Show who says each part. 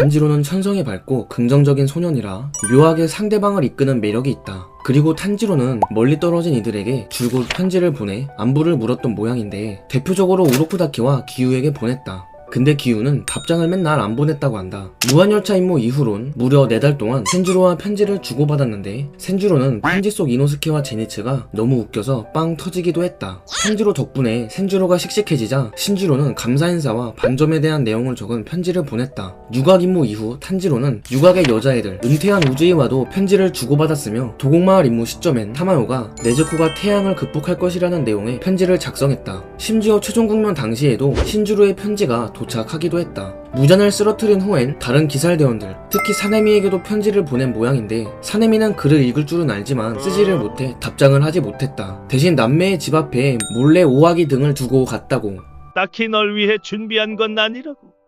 Speaker 1: 탄지로는 천성이 밝고 긍정적인 소년이라 묘하게 상대방을 이끄는 매력이 있다. 그리고 탄지로는 멀리 떨어진 이들에게 줄곧 편지를 보내 안부를 물었던 모양인데 대표적으로 우로쿠다키와 기우에게 보냈다. 근데 기우는 답장을 맨날 안 보냈다고 한다. 무한열차 임무 이후론 무려 4달 동안 센주로와 편지를 주고받았는데 센주로는 편지 속 이노스케와 제니츠가 너무 웃겨서 빵 터지기도 했다. 센주로 덕분에 센주로가 씩씩해지자 신주로는 감사 인사와 반점에 대한 내용을 적은 편지를 보냈다. 유곽 임무 이후 탄지로는 유곽의 여자애들 은퇴한 우주이와도 편지를 주고받았으며 도곡마을 임무 시점엔 타마요가 네즈코가 태양을 극복할 것이라는 내용의 편지를 작성했다. 심지어 최종 국면 당시에도 신주로의 편지가 도착하기도 했다. 무잔을 쓰러뜨린 후엔 다른 기살대원들, 특히 사네미에게도 편지를 보낸 모양인데 사네미는 글을 읽을 줄은 알지만 쓰지를 못해 답장을 하지 못했다. 대신 남매의 집 앞에 몰래 오하기 등을 두고 갔다고.
Speaker 2: 딱히 널 위해 준비한 건 아니라고.